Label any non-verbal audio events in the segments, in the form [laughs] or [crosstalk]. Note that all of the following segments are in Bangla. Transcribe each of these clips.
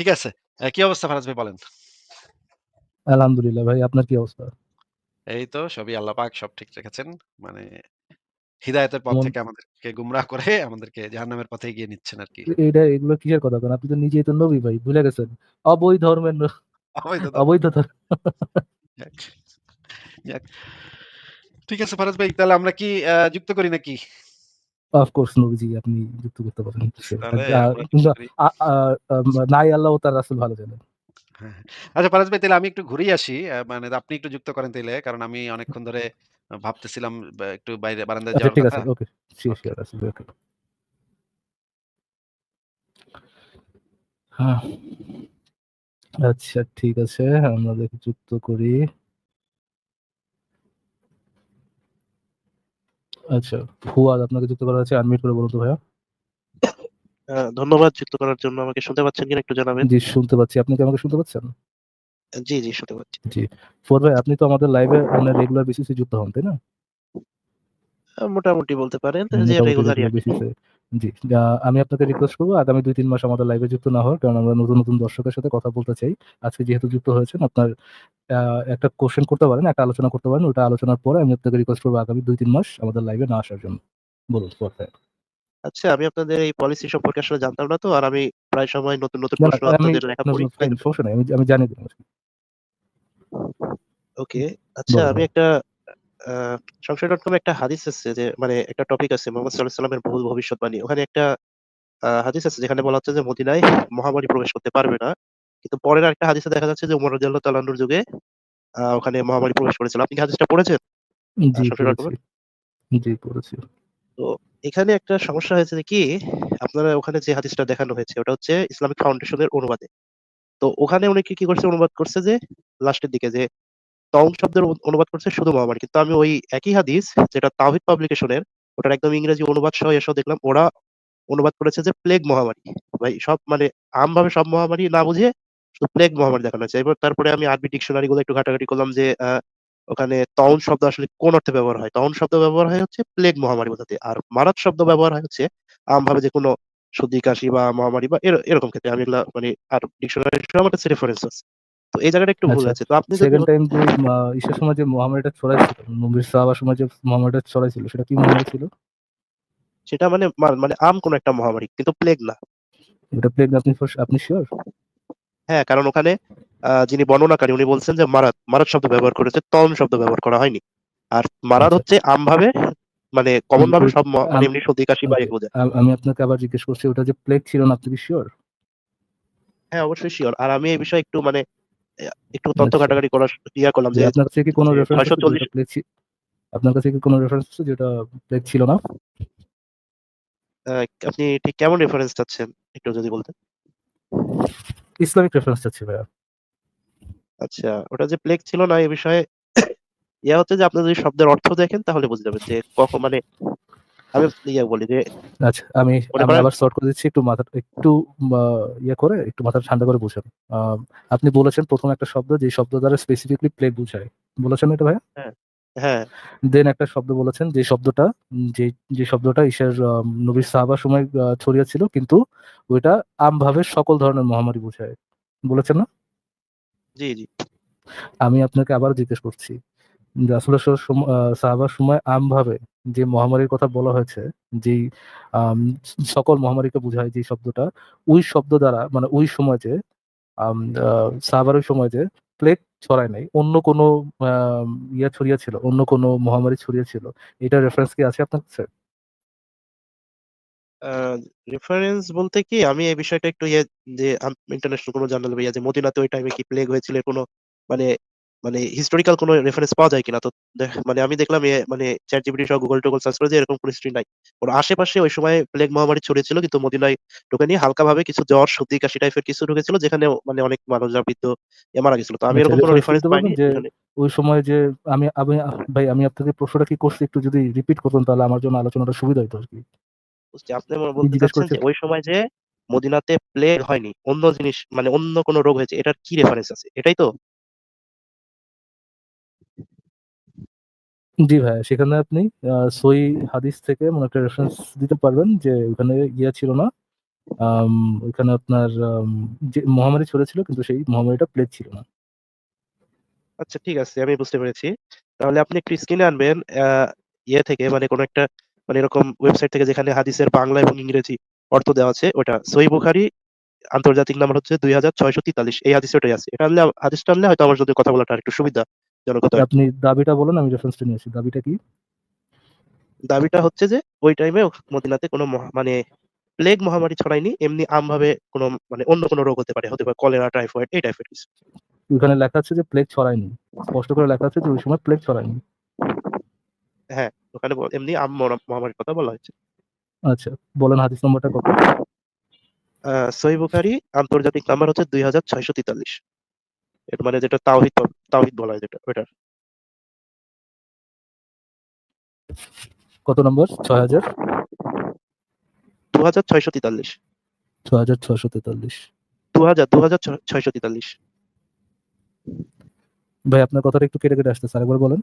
ঠিক আছে। কি অবস্থা ফারাজ ভাই বলেন? আলহামদুলিল্লাহ ভাই। আপনার কি অবস্থা? এই তো সবই আল্লাহ পাক সব ঠিক রেখেছেন। মানে হিদায়াতের পথ থেকে আমাদেরকে গুমরাহ করে আমাদেরকে জাহান্নামের পথে এগিয়ে নিচ্ছেন আরকি। এ এইটা এগুলো কিসের কথা কন? আপনি তো নিজেই তো নবী ভাই, ভুলে গেছেন। অবৈ ধর্মের অবৈধ ধর্ম। অবৈধ। ঠিক আছে ফারাজ ভাই তাহলে আমরা কি যুক্ত করি নাকি? অফ কোর্স নবীজি আপনি যুক্ত করতে পারেন। তাহলে নাই আল্লাহ তার রাসূল ভালো জানেন। হ্যাঁ, হ্যাঁ। আচ্ছা ফারাজ ভাই তাইলে আমি একটু ঘুরেই আসি। মানে আপনি একটু যুক্ত করেন তাইলে। কারণ আমি অনেকক্ষণ ধরে ভাবতেছিলাম একটু বাইরে বারান্দায় আচ্ছা যাওয়ার ঠিক। আছে। ওকে। হ্যাঁ। আচ্ছা ঠিক আছে। আমরা দেখি যুক্ত করি। আচ্ছা, ফুয়াদ আপনাকে যুক্ত করা আছে আনমিউট করে বলুন তো ভাইয়া। ধন্যবাদ যুক্ত করার জন্য। আমাকে শুনতে পাচ্ছেন কিনা একটু জানাবেন? জি, শুনতে পাচ্ছি। আপনি কি আমাকে শুনতে পাচ্ছেন? জি, জি শুনতে পাচ্ছি। জি। ফুয়াদ ভাই আপনি তো আমাদের লাইভে মানে রেগুলার বেসিসে যুক্ত হন, তাই না? মোটামুটি বলতে পারেন যে রেগুলারই জি। আমি আপনাকে রিকোয়েস্ট করব আগামী ২-৩ মাস আমাদের লাইভে যুক্ত না হওয়ার। কারণ আমরা নতুন, নতুন দর্শকের সাথে কথা বলতে চাই। আজকে যেহেতু যুক্ত হয়েছেন আপনার একটা কোয়েশ্চেন করতে পারেন, একটা আলোচনা করতে পারেন। ওটা আলোচনার পরে আমি আপনাকে রিকোয়েস্ট করব আগামী ২-৩ মাস আমাদের লাইভে না আসার জন্য। বলুন আচ্ছা আমি আপনাদের এই পলিসি সম্পর্কে আসলে জানতাম না তো। আর আমি প্রায় সময় নতুন, নতুন প্রশ্ন আপনাদের লেখা পড়ি। আমি আমি আরকি। ওকে। আচ্ছা আমি একটা আ সংশয়.com এ একটা হাদিস আছে যে মানে একটা টপিক আছে মোহাম্মদ সাঃ এর ভুল ভবিষ্যৎবাণী। ওখানে একটা হাদিস আছে যেখানে বলা হচ্ছে যে মদিনায় মহামারী প্রবেশ করতে পারবে না। কিন্তু পরের একটা হাদিসে দেখা যাচ্ছে যে উমর রাদিয়াল্লাহু তাআলা আনহুর যুগে ওখানে মহামারী প্রবেশ করেছিল। আপনি কি হাদিসটা পড়েছেন? জি পড়েছি। তো এখানে একটা সমস্যা হয়েছে যে কি আপনারা ওখানে যে হাদিসটা দেখানো হয়েছে ওটা হচ্ছে ইসলামিক ফাউন্ডেশন এর অনুবাদে। তো ওখানে উনি কি, কি করছে অনুবাদ করছে যে লাস্টের দিকে যে তাউন শব্দের অনুবাদ করছে শুধু মহামারী। কিন্তু আমি ওই একই হাদিস যেটা তাওহীদ পাবলিকেশন এর ওটার একদম ইংরেজি অনুবাদ সহ এসব দেখলাম ওরা অনুবাদ করেছে যে প্লেগ মহামারী। ভাই সব মানে আমভাবে সব মহামারী না বুঝে শুধু প্লেগ মহামারী দেখানো হয়েছে। এবার তারপরে আমি আরবি ডিকশনারি গুলো একটু ঘাটাঘাটি করলাম যে ওখানে তাউন শব্দ আসলে কোন অর্থে ব্যবহার হয়? তাউন শব্দ ব্যবহার হয় হচ্ছে প্লেগ মহামারী বোঝাতে। আর মারাত শব্দ ব্যবহার হয় হচ্ছে আমভাবে যেকোনো সর্দি, কাশি বা মহামারী বা এরকম ক্ষেত্রে। আমি এগুলা মানে আর ডিকশনারি আমার কাছে রেফারেন্স আছে। তো এই জায়গাটা একটু ভুল আচ্ছা। আছে। তো আপনি সেকেন্ড টাইম যে ইসের সময় যে মহামারীটা ছড়াইছিল, নবীর সাহাবার সময় যে মহামারীটা ছড়াইছিল সেটা কি মহামারী ছিল? সেটা মানে মানে আম কোন একটা মহামারী কিন্তু প্লেগ না। এটা প্লেগ না আপনি আপনি সিউর? হ্যাঁ, কারণ ওখানে যিনি বর্ণনাকারী উনি বলছেন যে মারাত, মারাত শব্দ ব্যবহার করেছে, তন শব্দ ব্যবহার করা হয়নি। আর মারাত আচ্ছা। হচ্ছে আমভাবে মানে কমন ভাবে সব মানে এমনি সর্দি, কাশি বা ওকে। বোঝায়। আমি আপনাকে আবার জিজ্ঞেস করছি ওটা যে প্লেগ ছিল না আপনি কি সিউর? হ্যাঁ, অবশ্যই সিউর। আর আমি এই বিষয়ে একটু মানে একটু তথ্য আচ্ছা। ঘাটাঘাটি করার ইয়া করলাম যে আপনার কাছে কি কোন রেফারেন্স আছে যে ৬৪০ ওটা প্লেগ ছি আপনার কাছে কি কোন রেফারেন্স আছে যে ওটা প্লেগ ছিল না? আপনি ঠিক কেমন রেফারেন্স চাচ্ছেন? একটু যদি বলতেন। ইসলামিক রেফারেন্স চাচ্ছি ভাইয়া। আচ্ছা, ওটা যে প্লেগ ছিল না এ বিষয়ে ইয়া হচ্ছে যে আপনি যদি শব্দের অর্থ দেখেন তাহলে বুঝে যাবেন যে কখন মানে আমি ইয়া বলি যে আচ্ছা, আমি আমি আবার সর্ট করে দিচ্ছি একটু মাথাটা একটু ইয়ে করে একটু মাথাটা ঠান্ডা করে বুঝেন। আপনি বলেছেন প্রথম একটা শব্দ যে শব্দ দ্বারা স্পেসিফিকলি প্লেগ বুঝায়। বলেছেন এটা ভাইয়া? হ্যাঁ, হ্যাঁ। দেন একটা শব্দ বলেছেন যে শব্দটা যে, যে শব্দটা ঈশ্বর নবীর সাহাবার সময় ছড়িয়েছিল কিন্তু ওইটা আমভাবে সকল ধরনের মহামারী বুঝায়। বলেছেন না? জি, জি। আমি আপনাকে আবার জিজ্ঞেস করছি। রাসূলের সাহাবার সময় আমভাবে যে মহামারীর কথা বলা হয়েছে, যে সকল মহামারীকে বুঝায় যে শব্দটা, ওই শব্দ দ্বারা মানে ওই সময় যে সাহাবার ওই সময় যে প্লেগ ছড়ায় নাই। অন্য কোনো ইয়া ছড়িয়েছিল, অন্য কোনো মহামারী ছড়িয়েছিল। এটা রেফারেন্স কি আছে আপনার কাছে? রেফারেন্স বলতে কি আমি এই বিষয়টা একটু ইয়ে যে ইন্টারন্যাশনাল কোনো জার্নাল বা যে মদিনাতে ওই টাইমে কি প্লেগ হয়েছিল কোনো মানে মানে হিস্টোরিক্যাল কোনো রেফারেন্স পাওয়া যায় কিনা? তো মানে আমি দেখলাম এ মানে ChatGPT সহ Google-টুগল সার্চ করে যে এরকম কোনো হিস্ট্রি নাই। ওর আশেপাশে ওই সময় প্লেগ মহামারী ছড়িয়েছিল কিন্তু মদিনায় ঢোকেনি। হালকাভাবে কিছু জ্বর, সর্দি, কাশি টাইপের কিছু ঢুকেছিল যেখানে মানে অনেক মানুষরা বৃদ্ধ মারা গেছিল। তো আমি আচ্ছা এরকম কোনো রেফারেন্স পাইনি ওই সময় যে আমি আমি ভাই আমি আপনাকে প্রশ্নটা কি করছি একটু যদি রিপিট করতেন তাহলে আমার জন্য আলোচনাটা সুবিধা হইতো আরকি। বুঝছি। আপনি কি বলতে চাচ্ছেন যে ওই সময় যে মদিনাতে প্লেগ হয়নি, অন্য জিনিস মানে অন্য কোনো রোগ হয়েছে এটার কি রেফারেন্স আছে? এটাই তো? জি ভাইয়া, সেখানে আপনি সহিহ হাদিস থেকে মনে একটা রেফারেন্স দিতে পারবেন যে ওখানে ইয়া ছিল না। আম ওইখানে আপনার যে মহামারী ছড়িয়েছিল কিন্তু সেই মহামারীটা প্লেগ ছিল না। আচ্ছা ঠিক আছে আমি বুঝতে পেরেছি। তাহলে আপনি একটু স্ক্রিনে আনবেন ইয়ে থেকে মানে কোন একটা মানে এরকম ওয়েবসাইট থেকে যেখানে হাদিসের বাংলা এবং ইংরেজি অর্থ দেওয়া আছে ওটা। সহিহ বুখারি আন্তর্জাতিক নাম্বার হচ্ছে ২৬৪৩ এই হাদিস ওটাই আছে। এটা আনলে হাদিসটা আনলে হয়তো আমার সাথে কথা বলাটা আরেকটু সুবিধাজনক হতো আরকি। আপনি দাবিটা বলেন আমি রেফারেন্সটা নিয়েছি। দাবিটা কি? দাবিটা হচ্ছে যে ওই টাইমে মদিনাতে কোন মানে প্লেগ মহামারী ছড়ায়নি। এমনি আমভাবে কোন মানে অন্য কোন রোগ হতে পারে। হতে পারে কলেরা, টাইফয়েড এই টাইপের কিছু। ওইখানে লেখা আছে যে প্লেগ ছড়ায়নি। স্পষ্ট করে লেখা আছে যে ওই সময় প্লেগ ছড়ায়নি। হ্যাঁ, ওখানে এমনি আম মরা মহামারীর কথা বলা হয়েছে। আচ্ছা, বলেন হাদিস নম্বরটা কত? আ সহিহ বুখারী আন্তর্জাতিক নাম্বার হচ্ছে ২৬৪৩ এর মানে যেটা তাওহিদ তাওহিদ বলা হয় যেটা ওইটার। কত নম্বর? ছয় হাজার দুহাজার ছয়শো তেতাল্লিশ ছ হাজার ছয়শো তেতাল্লিশ ৬০০০? ২৬৪৩ ৬৬৪৩ ২০০০ ২৬৪৩ ভাই আপনার কথাটা একটু কেটে, কেটে আসতেছে। আরেকবার বলেন।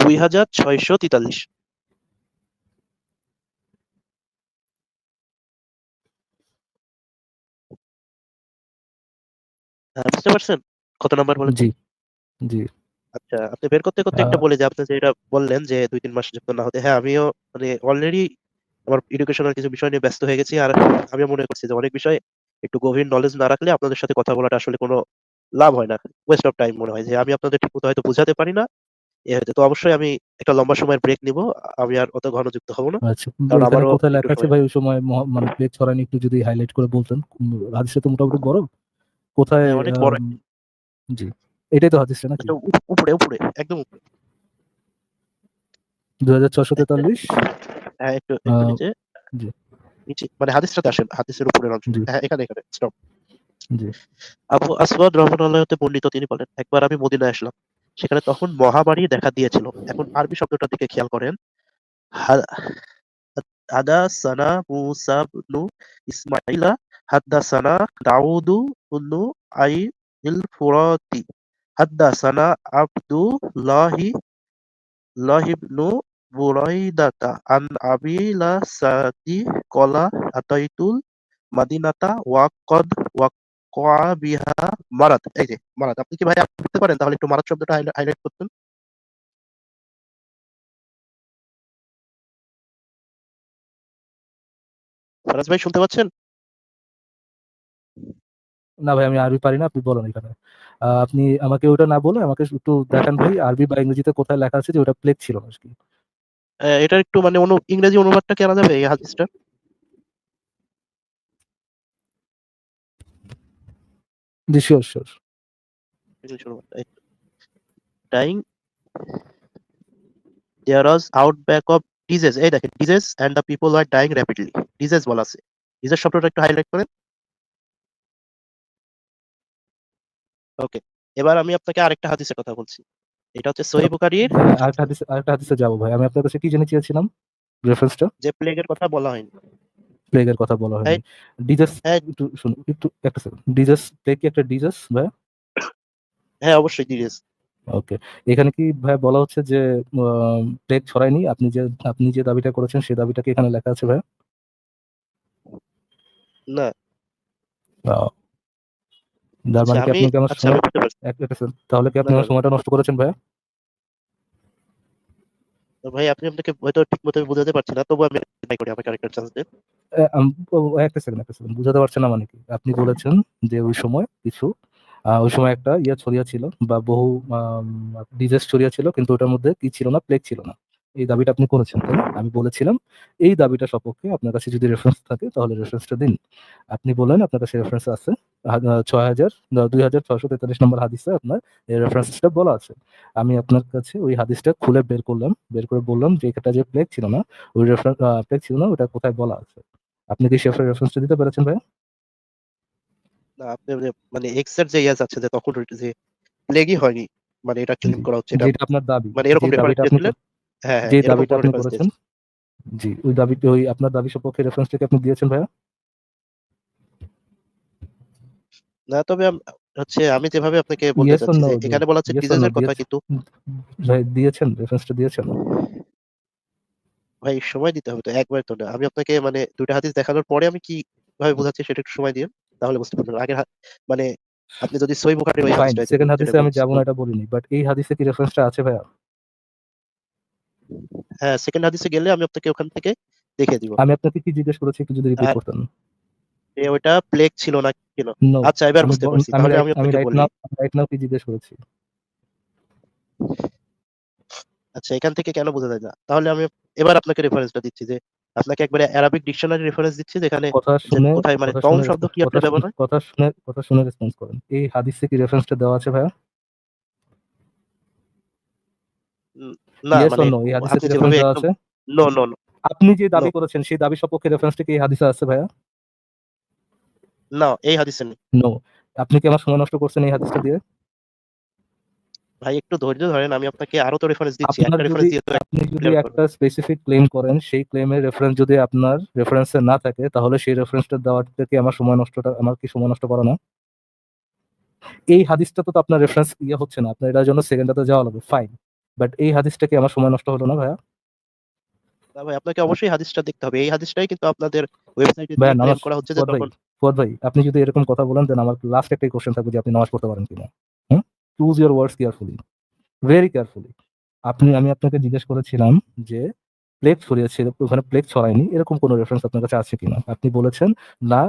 ২৬৪৩ হ্যাঁ, বুঝতে পারছেন? কত নাম্বার বলেন? জি, জি। আচ্ছা, আপনি বের করতে, করতে একটা বলি যে আপনি যেটা বললেন যে ২-৩ মাস যুক্ত না হতে। হ্যাঁ, আমিও মানে অলরেডি আমার এডুকেশনাল কিছু বিষয় নিয়ে ব্যস্ত হয়ে গেছি। আর আমিও মনে করছি যে অনেক বিষয় একটু গভীর নলেজ না রাখলে আপনাদের সাথে কথা বলাটা আসলে কোন লাভ হয় না। ওয়েস্ট অফ টাইম মনে হয় যে আমি আপনাদের ঠিকমতো হয়তো বুঝাতে পারি না। এ হয়তো তো অবশ্যই আমি একটা লম্বা সময়ের ব্রেক নিবো। আমি আর অত ঘন যুক্ত হব না। আচ্ছা, কারণ কোথায় একটু লেখা আছে ভাই ওই সময় মানে প্লেগ ছড়ায়নি একটু যদি হাইলাইট করে বলতেন। হাদিসটা তো মোটামুটি বড়। কোথায় হ্যাঁ, অনেক বড় জি। এটাই তো হাদিসটা নাকি? উপরে, উপরে একদম উপরে। ২৬৪৩ হ্যাঁ, একটু, আ একটু নিচে। জি। নিচে মানে হাদিসটাতে আসেন। হাদিসের উপরের অংশ। হ্যাঁ, এখানে, এখানে স্টপ। জি। আবু আসওয়াদ রাহমাতুল্লাহ হতে বর্ণিত তিনি বলেন, একবার আমি মদিনায় আসলাম। সেখানে তখন মহামারী দেখা দিয়েছিল। এখন আরবি শব্দটার দিকে খেয়াল করেন। আদা হাদাসানা মুসা ইবনু মারাদ। আপনি কি ভাই পারেন? তাহলে একটু মারাদ শব্দটা হাইলা হাইলাইট করতেন। ভাই, শুনতে পাচ্ছেন? না ভাই আমি আরবি পারি না। আপনি বলেন এখানে। আপনি আমাকে ওটা না বলে আমাকে একটু দেখান ভাই আরবি বা ইংরেজিতে কোথায় লেখা আছে যে ওটা প্লেগ ছিল আরকি। অ্যা এটার একটু মানে অনু ইংরেজি অনুবাদটা কি আনা যাবে এই হাদিসটা জি, এই তো। Dying there was outbreak of disease এই দেখেন disease and the people were dying rapidly. disease বলা আছে। disease শব্দটা একটু হাইলাইট করেন। ওকে। এবার আমি আপনাকে আরেকটা হাদিসের কথা বলছি। এটা হচ্ছে সহিহ বুখারীর আরেকটা হাদিস আরেকটা হাদিসে যাব ভাই। আমি আপনার কাছে কি জেনে চেয়েছিলাম? রেফারেন্সটা? যে প্লেগের কথা বলা হয়নি। প্লেগের কথা বলা হয়নি। ডিজাস হ্যাঁ। একটু শুনুন, একটু একটা সেকেন্ড। ডিজাস প্লেগ কি একটা ডিজাস ভাই হ্যাঁ, অবশ্যই disease ওকে। এখানে কি ভাইয়া বলা হচ্ছে যে প্লেগ ছড়ায়নি? আপনি যে আপনি যে দাবিটা করেছেন সেই দাবিটা কি এখানে লেখা আছে ভাইয়া? না। আচ্ছা মানে কি আপনি আমার আচ্ছা সময়। তাহলে কি আপনি আমার সময়টা নষ্ট করেছেন ভাইয়া? ভাই আপনি আপনাকে হয়তো বুঝাতে পারছি না। তবুও আমি ট্রাই করি আমাকে আরেকটা চান্স দেন। একটা সেকেন্ড, একটা সেকেন্ড। বুঝাতে পারছেন না মানে কি? আপনি বলেছেন যে ওই সময় কিছু ওই সময় একটা ইয়া ছড়িয়ে ছিল বা বহু ডিজিজ ছড়িয়ে ছিল কিন্তু ওটার মধ্যে কি ছিল না? প্লেগ ছিল না। এই দাবিটা আপনি করেছেন, তাই আমি বলেছিলাম এই দাবিটা সপক্ষে আপনার কাছে যদি রেফারেন্স থাকে তাহলে রেফারেন্সটা দিন। আপনি বললেন আপনার কাছে রেফারেন্স আছে। হা ৬০০০ না ২৬৪৩ নম্বর হাদিসে আপনার এই রেফারেন্সটা বলা আছে। আমি আপনার কাছে ওই হাদিসটা খুলে বের করলাম। বের করে বললাম যে এটা যে প্লেগ ছিল না, ওই রেফার আ প্লেগ ছিল না ওটা কোথায় বলা আছে। আপনি কি সে রেফারেন্সটা দিতে পেরেছেন ভাইয়া? না আপনি মানে এক্সের যে ইয়া যাচ্ছে যে তখন যে প্লেগই হয়নি। মানে এটা ক্লেম করা হচ্ছে এটা আপনার দাবি। মানে এরকম রেফারেন্স দিলেন হ্যাঁ, হ্যাঁ যে দাবিটা আপনি করেছেন জি, ওই দাবিটা ওই আপনার দাবি সপক্ষে রেফারেন্সটা কি আপনি দিয়েছেন ভাইয়া? না তবে হচ্ছে আমি যেভাবে আপনাকে বলতে চাচ্ছি। এখানে বলা হচ্ছে এর কথা কিন্তু ভাই দিয়েছেন? রেফারেন্সটা দিয়েছেন? ভাই সময় দিতে হবে তো একবার তো না। আমি আপনাকে মানে ২ টা হাদিস দেখানোর পরে আমি কি ভাবে বোঝাচ্ছি সেটা একটু সময় দিয়েন। তাহলে বুঝতে পারবেন। আগের হা মানে আপনি যদি সহিহ বুখারীর ওই সেকেন্ড হাদিসে আমি যাব না এটা বলিনি। বাট এই হাদিসে কি রেফারেন্সটা আছে ভাইয়া? হ্যাঁ, সেকেন্ড হাদিসে গেলে আমি আপনাকে ওখান থেকে দেখিয়ে দিব। আমি আপনাকে কি জিজ্ঞেস করেছি একটু যদি রিপিট করতেন। যে ওইটা প্লেগ ছিল না ছিল। আচ্ছা এবার বুঝতে পারছি। তাহলে আমি আপনাকে বলি। রাইট নাও কি জিজ্ঞেস করেছি? আচ্ছা এখান থেকে কেন বোঝা যায় না? তাহলে আমি এবার আপনাকে রেফারেন্সটা দিচ্ছি যে আপনাকে একবারে অ্যারাবিক ডিকশনারি রেফারেন্স দিচ্ছি যেখানে কথা শুনে কোথায় মানে কথা শব্দ কি শুনে ব্যবহার হয়? কথা শুনে কথা শুনে রেসপন্স করেন। এই হাদিসে কি রেফারেন্সটা দেওয়া আছে ভাইয়া? না মানে হাদিসে আপনি রেফারেন্স দেওয়া আছে? নো, নো, নো, আপনি যে দাবি করেছেন সেই দাবি সপক্ষে রেফারেন্সটা কি এই হাদিসে আছে ভাইয়া? না, এই হাদিসে নেই। নো। আপনি কি আমার সময় নষ্ট করছেন এই হাদিসটা দিয়ে? ভাই একটু ধৈর্য ধরেন। আমি আপনাকে আরও তো রেফারেন্স দিচ্ছি। একটা রেফারেন্স দিয়ে আপনি যদি একটা স্পেসিফিক ক্লেম করেন সেই ক্লেমের রেফারেন্স যদি আপনার রেফারেন্সে না থাকে তাহলে সেই রেফারেন্সটা দেওয়াতে কি আমার সময় নষ্টটা আমার কি সময় নষ্ট করা না? এই হাদিসটা তো আপনার রেফারেন্স ইয়ে হচ্ছে না। আপনার এটার জন্য সেকেন্ডটাতে যাওয়া লাগবে। ফাইন। বাট এই হাদিসটা কি আমার সময় নষ্ট হলো না ভাইয়া? ভাই আপনাকে অবশ্যই হাদিসটা দেখতে হবে। এই হাদিসটাই কিন্তু আপনাদের ওয়েবসাইটে করা হচ্ছে যে তখন ফুয়াদ ভাই, আপনি যদি এরকম কথা বলেন দেন আমার লাস্ট একটাই কোশ্চেন থাকবে যে আপনি নামাজ পড়তে পারেন কিনা? হুম? Choose your words carefully. Very carefully. আপনি, আমি আপনাকে জিজ্ঞেস করেছিলাম যে প্লেগ ছড়িয়েছে ওখানে প্লেগ ছড়ায়নি, এরকম কোনো রেফারেন্স আপনার কাছে আছে কিনা? আপনি বলেছেন, না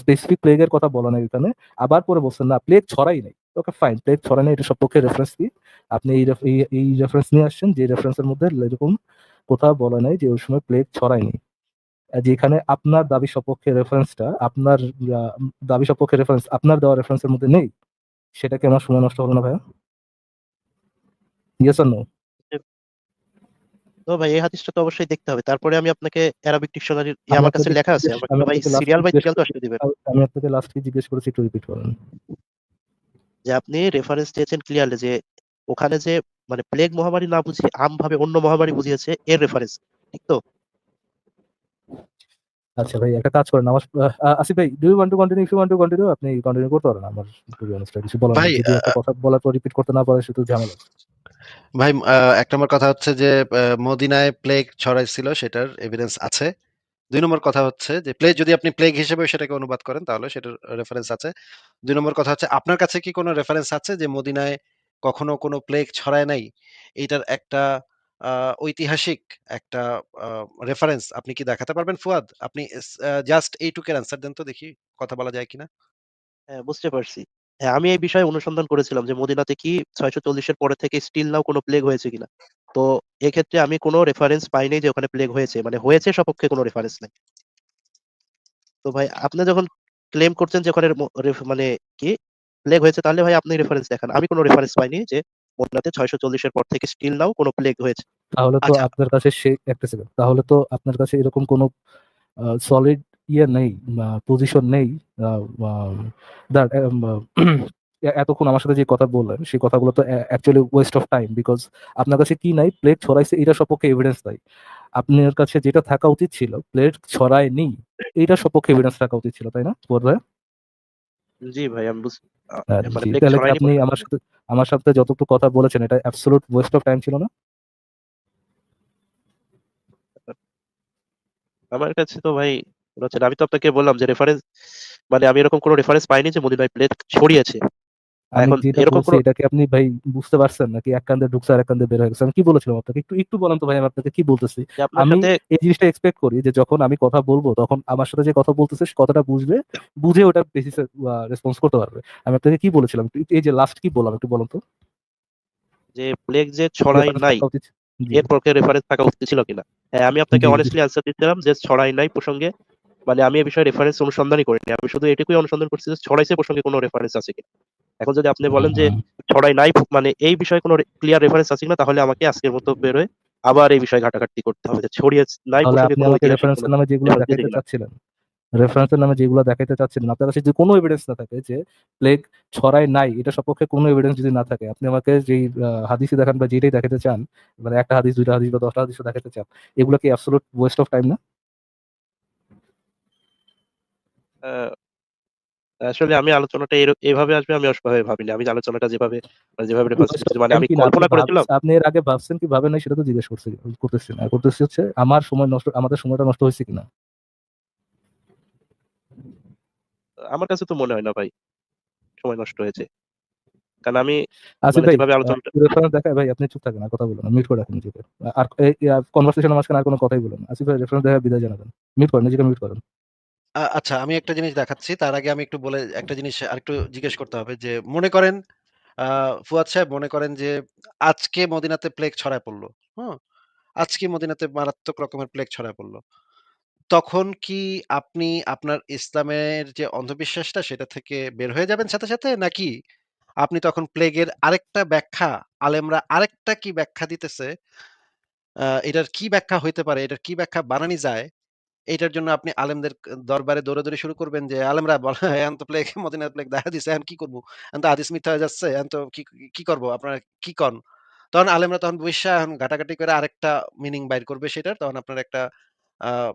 স্পেসিফিক প্লেগের কথা বলা নাই এখানে। আবার পরে বলছেন, না প্লেগ ছড়াই নাই। ওকে ফাইন প্লেগ ছড়াই নাই, এটা সপক্ষে রেফারেন্স কি? আপনি এই এই এই রেফারেন্স নিয়ে আসছেন, যে রেফারেন্সের মধ্যে এরকম কোথাও বলা নাই যে ওই সময় প্লেগ ছড়ায়নি। যেখানে আপনার দাবি সপক্ষে রেফারেন্সটা আপনার দাবি সপক্ষে রেফারেন্স আপনার দেওয়া রেফারেন্সের মধ্যে নেই। সেটা কি আমার সময় নষ্ট হলো না ভাইয়া? Yes or no? তো ভাই এই হাদিসটা তো অবশ্যই দেখতে হবে। তারপরে আমি আপনাকে অ্যারাবিক ডিকশনারি আমার কাছে লেখা আছে। আমাকে আমি ভাই সিরিয়াল বাই সিরিয়াল তো আসলে দিবেন। আমি আপনাকে লাস্ট কি জিজ্ঞেস করেছি একটু রিপিট করেন। যে আপনি রেফারেন্স দিয়েছেন ক্লিয়ারলি যে ওখানে যে মানে প্লেগ মহামারী না বুঝিয়ে আমভাবে অন্য মহামারী বুঝিয়েছে এর রেফারেন্স। ঠিক তো? আচ্ছা ভাই একটা কাজ করেন আমার আসিফ ভাই do you want to continue if you want to continue আপনি কন্টিনিউ করতে পারেন। আমার টু বি অনেস্ট কিছু বলার ভাই কথা বলার পর রিপিট করতে না পারে সেটা ঝামেলা। ভাই ১ নম্বর কথা হচ্ছে যে মদিনায় প্লেগ ছড়াইছিল সেটার এভিডেন্স আছে। ২ নম্বর কথা হচ্ছে যে প্লেগ যদি আপনি প্লেগ হিসেবে সেটাকে অনুবাদ করেন তাহলে সেটার রেফারেন্স আছে। দুই নম্বর কথা হচ্ছে আপনার কাছে কি কোনো রেফারেন্স আছে যে মদিনায় কখনো কোনো প্লেগ ছড়ায় নাই? এটার একটা ঐতিহাসিক একটা রেফারেন্স আপনি কি দেখাতে পারবেন ফুয়াদ? আপনি জাস্ট এইটুকের অ্যান্সার দেন তো দেখি কথা বলা যায় কিনা? হ্যাঁ, বুঝতে পারছি। হ্যাঁ, আমি এই বিষয়ে অনুসন্ধান করেছিলাম যে মদিনাতে কি ৬৪০ এর পরে থেকে স্টিল নাও কোনো প্লেগ হয়েছে কিনা। তো এক্ষেত্রে আমি কোনো রেফারেন্স পাইনি যে ওখানে প্লেগ হয়েছে। মানে হয়েছে সপক্ষে কোনো রেফারেন্স নাই। তো ভাই আপনি যখন ক্লেম করছেন যে ওখানে মানে কি প্লেগ হয়েছে তাহলে ভাই আপনি রেফারেন্স দেখান। আমি কোনো রেফারেন্স পাইনি যে মদিনাতে ৬৪০ চল্লিশের পর থেকে স্টিল নাও কোনো প্লেগ হয়েছে। তাহলে তো আচ্ছা। আপনার কাছে সেই একটা সেকেন্ড। তাহলে তো আপনার কাছে এরকম কোনো সলিড ইয়ে নেই পজিশন নেই এতক্ষণ আমার সাথে যে কথা বললেন সেই কথাগুলো তো actually waste of time because আপনার কাছে কি নাই প্লেগ ছড়াইছে এটার সপক্ষে এভিডেন্স নাই। আপনার কাছে যেটা থাকা উচিত ছিল প্লেগ ছড়ায়নি এইটার সপক্ষে এভিডেন্স থাকা উচিত ছিল, তাই না? ভাইয়া? জি ভাই আমি বুঝ আ হ্যাঁ, মানে আপনি আমার সাথে আমার সাথে যতটুকু কথা বলেছেন এটা অ্যাবসোলিউট ওয়েস্ট অফ টাইম ছিল না? আমার কাছে তো ভাই হচ্ছে আমি তো আপনাকে বললাম যে রেফারেন্স মানে আমি এরকম কোনো রেফারেন্স পাইনি যে মদিনায় ছড়িয়েছে। আমি এখন এরকম কোনো এটা কি আপনি ভাই বুঝতে পারছেন নাকি এক কান্দে ঢুকছে আরেক কান্দে বের হয়ে গেছে? আমি কি বলেছিলাম আপনাকে? একটু একটু বলেন তো ভাই আমি আপনাকে কি বলতেছি? আমি এই জিনিসটা এক্সপেক্ট করি যে যখন আমি কথা বলব তখন আমার সাথে যে কথা বলতেছে কথাটা বুঝবে, বুঝে ওটার বেসিসে রেসপন্স করতে পারবে। আমি আপনাকে কি বলেছিলাম? এই যে লাস্ট কি বললাম একটু বলুন তো? যে প্লেগ যে ছড়ায় নাই এর পক্ষে রেফারেন্স থাকা উচিত ছিল কিনা? হ্যাঁ, আমি আপনাকে। অনেস্টলি দিচ্ছিলাম যে ছড়ায় নাই প্রসঙ্গে মানে আমি এই বিষয়ে রেফারেন্স অনুসন্ধানই করিনি। আমি শুধু এটুকুই অনুসন্ধান করছি যে ছড়াইছে প্রসঙ্গে কোনো রেফারেন্স আছে কিনা। এখন যদি আপনি বলেন যে। ছড়ায় নাই মানে এই বিষয়ে কোনো ক্লিয়ার রেফারেন্স আছে কিনা তাহলে আমাকে আজকের মতো বের হয়ে আবার এই বিষয়ে ঘাটাঘাটি করতে হবে যে ছড়িয়ে নাই প্রসঙ্গে কোনো কোনো নামে যেগুলো রেফারেন্স কিনা? চাচ্ছিলেন, রেফারেন্সের নামে যেগুলো দেখাইতে চাচ্ছিলেন আপনার কাছে যদি কোনো এভিডেন্স না থাকে যে প্লেগ ছড়ায় নাই এটা সপক্ষে কোনো এভিডেন্স যদি না থাকে আপনি আমাকে যেই হাদিসই দেখান বা যেটাই দেখাতে চান, মানে একটা হাদিস, ২ টা হাদিস বা ১০ টা হাদিসও দেখাতে চান, এগুলো কি অ্যাবসোলিউট ওয়েস্ট অফ টাইম না? আসলে আমি আলোচনাটা এর এভাবে আসবে আমি ওভাবে ভাবিনি। আমি আলোচনাটা যেভাবে মানে যেভাবে মানে আমি কল্পনা করেছিলাম আপনি এর আগে ভাবছেন কি ভাবেন না সেটা তো জিজ্ঞেস করছি করতেছি না। করতেছি হচ্ছে আমার সময় নষ্ট আমাদের সময়টা নষ্ট হইছে কিনা? আমার কাছে তো মনে হয় না ভাই। সময় নষ্ট হয়েছে। কারণ আমি আসিফ মানে ভাই আপনি চুপ থাকেন আর কথা বলবেন না। মিউট করে রাখেন নিজেকে। আর এই কনভারসেশন মাঝখানে আর কোনো কথাই বলবেন না। আসিফ ভাই রেফারেন্স দেখায় বিদায় জানাবেন। মিউট করেন, নিজেকে মিউট করেন। আচ্ছা আমি একটা জিনিস দেখাচ্ছি। তার আগে আমি একটু বলে একটা জিনিস আরেকটু জিজ্ঞেস করতে হবে যে মনে করেন ফুয়াদ সাহেব মনে করেন যে আজকে মদিনাতে প্লেগ ছড়ায় পড়ল। হুম? আজকে মদিনাতে মারাত্মক রকমের প্লেগ ছড়ায় পড়ল। তখন কি আপনি আপনার ইসলামের যে অন্ধবিশ্বাসটা সেটা থেকে বের হয়ে যাবেন সাথে, সাথে? নাকি আপনি তখন প্লেগের আরেকটা ব্যাখ্যা আলেমরা আরেকটা কি ব্যাখ্যা দিতেছে এটার কি ব্যাখ্যা হইতে পারে, এটার কি ব্যাখ্যা বানানি যায় এইটার জন্য আপনি আলেমদের দরবারে দৌড়াদৌড়ি শুরু করবেন যে, "আলেমরা বল [laughs] এখন তো প্লেগ মদিনার প্লেগ দেখা দিছে। এখন কি করব? এখন তো হাদিস মিথ্যা হয়ে যাচ্ছে। এখন তো কি কি করব? আপনারা কি কন?" তখন আলেমরা তখন বইসা এখন ঘাটাঘাটি করে আরেকটা মিনিং বাইর করবে সেটার। তখন আপনার একটা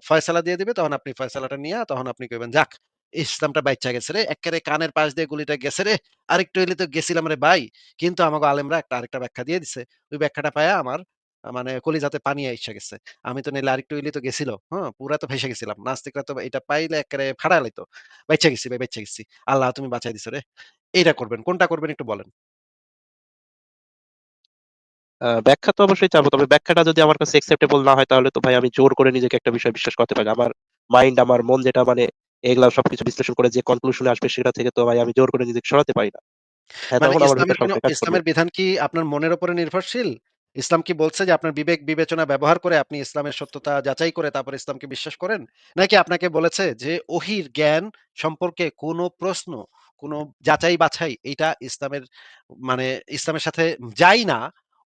ফয়সালা দিয়ে দিবে। তখন আপনি ফয়সালাটা নিয়া তখন আপনি কইবেন, "যাক ইসলামটা বাইচ্চা গেছে রে। এক্কারে কানের পাশ দিয়ে গুলিটা গেছে রে। আরেকটু হইলে তো গেছিলাম রে ভাই। কিন্তু আমাগো আলেমরা একটা আরেকটা ব্যাখ্যা দিয়ে দিছে। ওই ব্যাখ্যাটা পাইয়া আমার মানে কলিজাতে পানি আইসা গেছে। আমি তো নাইলে আরেকটু হইলেই তো গেছিল। হ্যাঁ? পুরা তো ভাইসা গেছিলাম। নাস্তিকরা তো এটা পাইলে এক্কারে ফাড়ায় লাইতো। বাইচ্চা গেছি ভাই, বাইচ্চা গেছি। আল্লাহ তুমি বাঁচাই দিছো রে।" এইটা করবেন। কোনটা করবেন একটু বলেন? ব্যাখ্যা তো অবশ্যই চাবো। তবে ব্যাখ্যাটা যদি আমার কাছে অ্যাকসেপ্টেবল না হয় তাহলে তো ভাই আমি জোর করে নিজেকে একটা বিষয় বিশ্বাস করতে পারি আমার মাইন্ড, আমার মন যেটা মানে এগুলা সবকিছু বিশ্লেষণ করে যে কনক্লুশন আসবে সেটা থেকে তো ভাই আমি জোর করে নিজেকে সরাতে পারি না। হ্যাঁ, মানে ইসলামের বিধান কি আপনার মনের উপরে নির্ভরশীল? ইসলাম কি বলছে যে আপনার বিবেক বিবেচনা ব্যবহার করে আপনি ইসলামের সত্যতা যাচাই করে তারপর ইসলামকে বিশ্বাস করেন? নাকি আপনাকে বলেছে যে ওহীর জ্ঞান সম্পর্কে কোন প্রশ্ন, কোন যাচাই বাছাই এইটা ইসলামের মানে ইসলামের সাথে যায় না।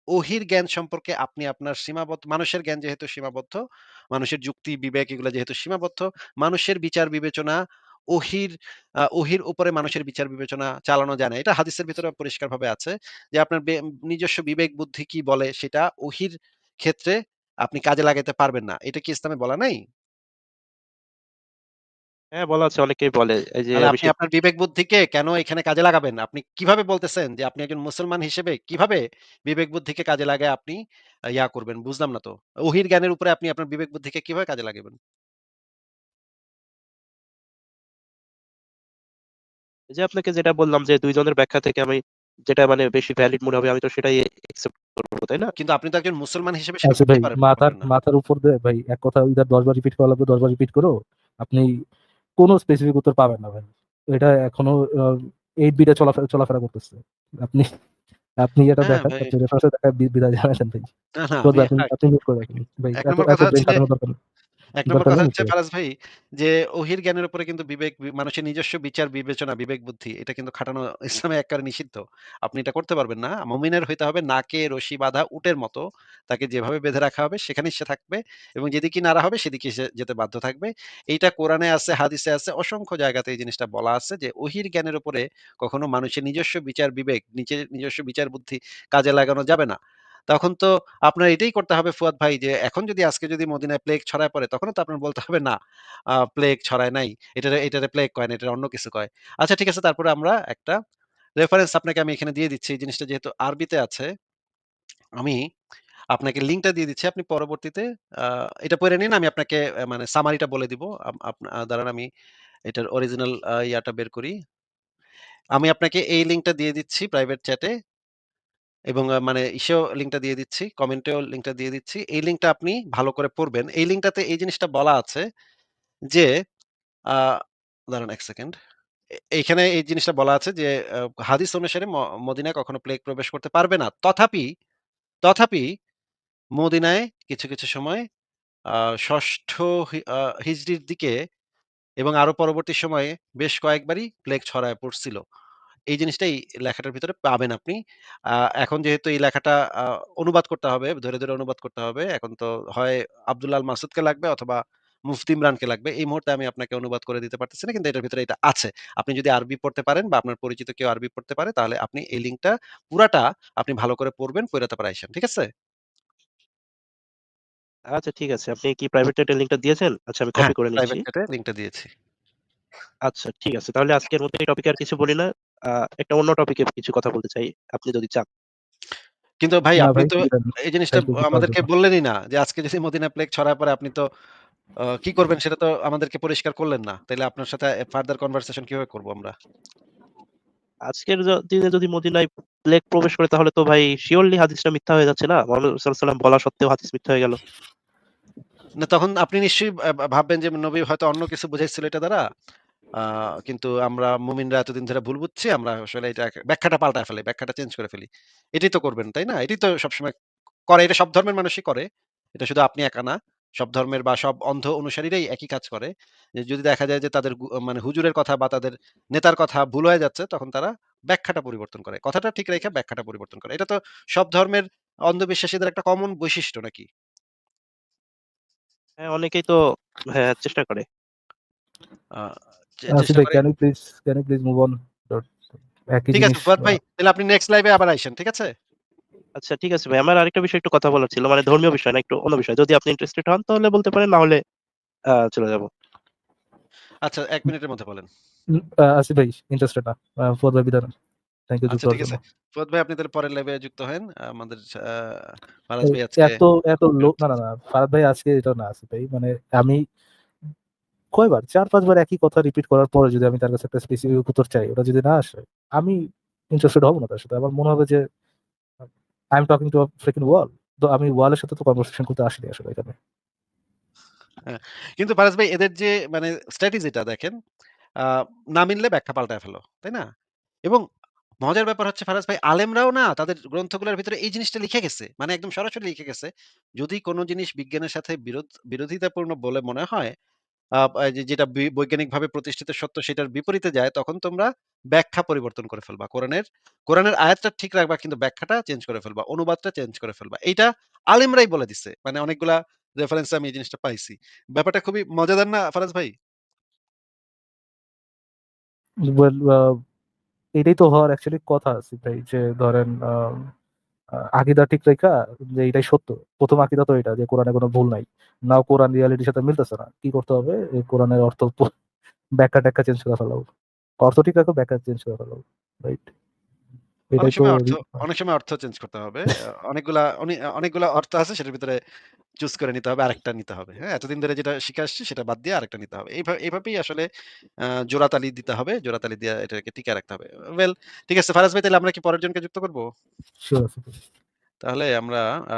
ওহীর জ্ঞান সম্পর্কে আপনি আপনার সীমাবদ্ধ মানুষের জ্ঞান যেহেতু সীমাবদ্ধ, মানুষের যুক্তি বিবেক এগুলা যেহেতু সীমাবদ্ধ, মানুষের বিচার বিবেচনা ওহীর ওহীর উপরে মানুষের বিচার বিবেচনা চালানো যায় না। এটা হাদিসের ভিতরে পরিষ্কারভাবে আছে যে আপনার নিজস্ব বিবেক বুদ্ধি কি বলে সেটা ওহীর ক্ষেত্রে আপনি কাজে লাগাইতে পারবেন না। এটা কি ইসলামে বলা নাই? হ্যাঁ, বলা আছে অনেকেই বলে এই যে তাহলে আপনি আপনার বিবেক বুদ্ধিকে কেন এখানে কাজে লাগাবেন? আপনি কীভাবে বলতেছেন যে আপনি একজন মুসলমান হিসেবে কীভাবে বিবেক বুদ্ধিকে কাজে লাগায় আপনি ইয়া করবেন? বুঝলাম না তো। ওহীর জ্ঞানের উপরে আপনি আপনার বিবেক বুদ্ধিকে কীভাবে কাজে লাগাবেন? এই যে আপনাকে যেটা বললাম যে ২ জনের ব্যাখ্যা থেকে আমি যেটা মানে বেশি ভ্যালিড মনে হবে আমি তো সেটাই অ্যাকসেপ্ট করব, তাই না? কিন্তু আপনি তো একজন মুসলমান হিসেবে সেটা আচ্ছা মাথার পারবেন না। মাথার উপর দিয়ে ভাই এক কথা ইদার ১০ বার রিপিট করা লাগবে ১০ বার রিপিট করেও আপনি কোন স্পেসিফিক উত্তর পাবেন না ভাই। এটা এখনও 8 বিটে চলাফেরা চলাফেরা করতেছে। আপনি আপনি এটা দেখাচ্ছেন দেখান রেফারেন্স দেখায় বিদায় জানাচ্ছেন ভাই। আপনি মিউট করে রাখেন। ভাই ১ এত নম্বর কথা হচ্ছে দরকার নেই। ১ নম্বর দরকার কথা নেই হচ্ছে মিউট ফারাজ ভাই যে ওহীর জ্ঞানের উপরে কিন্তু বিবেক বি মানুষের নিজস্ব বিচার বিবেচনা, বিবেক বুদ্ধি এটা কিন্তু খাটানো [laughs] ইসলামে নিষিদ্ধ। আপনি এটা করতে পারবেন না। মুমিনের হইতে হবে নাকে রশি বাঁধা উটের মতো। তাকে যেভাবে বেঁধে রাখা হবে সেখানেই সে থাকবে এবং যেদিকেই নাড়া হবে সেদিকেই সে যেতে বাধ্য থাকবে। এইটা কোরআনে আছে, হাদিসে আছে, অসংখ্য জায়গাতে এই জিনিসটা বলা আছে যে ওহীর জ্ঞানের উপরে কখনো মানুষের নিজস্ব বিচার বিবেক, নিজের নিজস্ব বিচার বুদ্ধি কাজে লাগানো যাবে না। তখন তো আপনার এটাই করতে হবে ফুয়াদ ভাই যে এখন যদি আজকে যদি মদিনায় প্লেগ ছড়ায় পড়ে তখন তো আপনার বলতে হবে না প্লেগ ছড়ায় নাই। এটারে এটারে প্লেগ কয় না, এটারে অন্য কিছু কয়। আচ্ছা ঠিক আছে তারপরে আমরা একটা রেফারেন্স আপনাকে আমি এখানে দিয়ে দিচ্ছি। এই জিনিসটা যেহেতু আরবিতে আছে, আমি আপনাকে লিঙ্কটা দিয়ে দিচ্ছি। আপনি পরবর্তীতে এটা পইড়া নিন আমি আপনাকে মানে সামারিটা বলে দিব। দাঁড়ান আমি এটার অরিজিনাল ইয়াটা বের করি। আমি আপনাকে এই লিঙ্কটা দিয়ে দিচ্ছি প্রাইভেট চ্যাটে। এবং মানে ইসেও লিঙ্কটা দিয়ে দিচ্ছি, কমেন্টেও লিঙ্কটা দিয়ে দিচ্ছি। এই লিঙ্কটা আপনি ভালো করে পড়বেন। এই লিঙ্কটাতে এই জিনিসটা বলা আছে যে, দাঁড়ান ১ সেকেন্ড। এইখানে এই জিনিসটা বলা আছে যে, হাদিস অনুসারে ম মদিনায় কখনো প্লেগ প্রবেশ করতে পারবে না। তথাপি, তথাপি মদিনায় কিছু, কিছু সময় আ ৬ষ্ঠ হি আ দিকে এবং আরও পরবর্তী সময়ে বেশ কয়েকবারই প্লেগ ছড়ায় পড়ছিল। এই জিনিসটাই লেখাটার ভিতরে পাবেন আপনি। আ এখন যেহেতু এই লেখাটা আ অনুবাদ করতে হবে, ধরে, ধরে অনুবাদ করতে হবে। এখন তো হয় আব্দুল্লাহ আল মাসুদকে লাগবে অথবা মুফতি ইমরানকে লাগবে। এই মুহূর্তে আমি আপনাকে অনুবাদ করে দিতে পারতেছি না। কিন্তু এটার ভিতরে এটা আছে। আপনি যদি আরবি পড়তে পারেন বা আপনার পরিচিত কেউ আরবি পড়তে পারে তাহলে আপনি এই লিঙ্কটা পুরাটা আপনি ভালো করে পড়বেন, পইড়া তারপর আইসেন। ঠিক আছে? আচ্ছা ঠিক আছে। আপনি কি প্রাইভেট চ্যাটে লিঙ্কটা দিয়েছেন? আচ্ছা আমি হ্যাঁ, কপি করে নিচ্ছি। প্রাইভেট চ্যাটে লিঙ্কটা দিয়েছি। আচ্ছা ঠিক আছে। তাহলে আজকের মতো এই টপিকে আর কিছু বলি না। একটা অন্য টপিকে কিছু কথা বলতে চাই। আপনি যদি চান। কিন্তু ভাই আপনি তো এই জিনিসটা আমাদেরকে বললেনই না যে আজকে যদি মদিনায় প্লেগ ছড়ায় পড়ে আপনি তো কি করবেন সেটা তো আমাদেরকে পরিষ্কার করলেন না। তাইলে আপনার সাথে ফার্দার কনভারসেশন কীভাবে করব আমরা? আজকের দিনে যদি মদিনায় প্লেগ প্রবেশ করে তাহলে তো ভাই শিওরলি হাদিসটা মিথ্যা হয়ে যাচ্ছে না? মুহাম্মদ সাল্লাল্লাহু আলাইহি ওয়াসাল্লাম বলা সত্ত্বেও হাদিস মিথ্যা হয়ে গেল। না তখন আপনি নিশ্চয়ই ভাববেন যে নবী হয়তো অন্য কিছু বুঝাইছিল এটা দ্বারা। কিন্তু আমরা মুমিনরা এতদিন ধরে ভুল বুঝছি। আমরা আসলে এটা ব্যাখ্যাটা পাল্টায় ফেলি। ব্যাখ্যাটা চেঞ্জ করে ফেলি। এটাই তো করবেন, তাই না? এটাই তো সবসময় করে। এটা সব ধর্মের মানুষই করে। এটা শুধু আপনি একা না। সব ধর্মের বা সব অন্ধ অনুসারীরাই একই কাজ করে। যদি দেখা যায় যে তাদের মানে হুজুরের কথা বা তাদের নেতার কথা ভুল হয়ে যাচ্ছে তখন তারা ব্যাখ্যাটা পরিবর্তন করে। কথাটা ঠিক রেখে ব্যাখ্যাটা পরিবর্তন করে। এটা তো সব ধর্মের অন্ধবিশ্বাসীদের একটা কমন বৈশিষ্ট্য নাকি? হ্যাঁ, অনেকেই তো হ্যাঁ, চেষ্টা করে। আ চে আসিফ চেষ্টা ভাই করে can you please can you please move on? ঠিক আছে ফুয়াদ ভাই, তাহলে আপনি নেক্সট লাইভে আবার আইসেন। ঠিক আছে? আচ্ছা ঠিক আছে ভাই। আমার আরেকটা বিষয়ে একটু কথা বলার ছিল। মানে ধর্মীয় বিষয় না, একটু অন্য বিষয়। যদি আপনি ইন্টারেস্টেড হন তাহলে বলতে পারেন, না হলে চলে যাব। আচ্ছা ১ মিনিটের মধ্যে বলেন। আসিফ ভাই ইন্টারেস্টেড না। ফুয়াদ ভাই বিদায় থ্যাংক ইউ আচ্ছা হওয়ার ঠিক আছে। ফুয়াদ ভাই আপনি তাহলে পরের লাইভে যুক্ত হয়েন। আমাদের আ ফারাজ ভাই আজকে এত এত লো না, না, না। ফারাদ ভাই আজকে এটা না আসিফ ভাই। মানে আমি কয়বার ৪-৫ বার একই কথা রিপিট করার পরে যদি আমি তার কাছে একটা স্পেসিফিক উত্তর চাই, ওটা যদি না আসে, আমি ইন্টারেস্টেড হব না তার সাথে। আমার মনে হবে যে I am talking to a freaking wall. তো আমি ওয়ালের সাথে তো কনভারসেশন করতে আসিনি আসলে এখানে। হ্যাঁ, কিন্তু ফারাজ ভাই এদের যে মানে স্ট্র্যাটেজিটা দেখেন, না মিললে ব্যাখ্যা পাল্টায় ফেলো। তাই না? এবং মজার ব্যাপার হচ্ছে ফারাজ ভাই আলেমরাও না তাদের গ্রন্থগুলোর ভিতরে এই জিনিসটা লিখে গেছে। মানে একদম সরাসরি লিখে গেছে। যদি কোন জিনিস বিজ্ঞানের সাথে বিরোধ বিরোধিতাপূর্ণ বলে মনে হয়, যেটা বি, বৈজ্ঞানিকভাবে প্রতিষ্ঠিত সত্য সেটার বিপরীতে যায়, তখন তোমরা ব্যাখ্যা পরিবর্তন করে ফেলবা। কোরআনের কোরআনের আয়াতটা ঠিক রাখবা, কিন্তু ব্যাখ্যাটা চেঞ্জ করে ফেলবা। অনুবাদটা চেঞ্জ করে ফেলবা। এইটা আলেমরাই বলে দিছে। মানে অনেকগুলা রেফারেন্স আমি এই জিনিসটা পাইছি। ব্যাপারটা খুবই মজাদার না, ফারাজ ভাই? এটাই তো হওয়ার অ্যাকচুয়ালি কথা আসিফ ভাই। যে ধরেন আকীদা ঠিক রেখা যে এটাই সত্য। প্রথম আকিদা তো এটা যে কোরআনে কোনো ভুল নাই। নাও কোরআন রিয়ালিটির সাথে মিলতেছে না। কি করতে হবে? কোরআনের অর্থ প ব্যাখ্যা-ট্যাখ্যা চেঞ্জ করে ফেলা অর্থ ঠিক রাখো, ব্যাখ্যা চেঞ্জ করে ফেলা রাইট? অনেক তো সময় অর্থ অনেক সময় অর্থ চেঞ্জ করতে হবে। [laughs] অনেকগুলা অনে অনেকগুলা অর্থ আছে সেটার ভিতরে চুজ করে নিতে হবে, আরেকটা নিতে হবে। হ্যাঁ? এতদিন ধরে যেটা শিখে আসছি সেটা বাদ দিয়ে আরেকটা নিতে হবে। এইভাবে এইভাবেই আসলে আহ, জোড়াতালি দিতে হবে। জোড়াতালি দিয়ে এটাকে টিকে রাখতে হবে। ওয়েল ঠিক আছে ফারাজ ভাই তাহলে আমরা কি পরের জনকে যুক্ত করব? তাহলে আমরা আ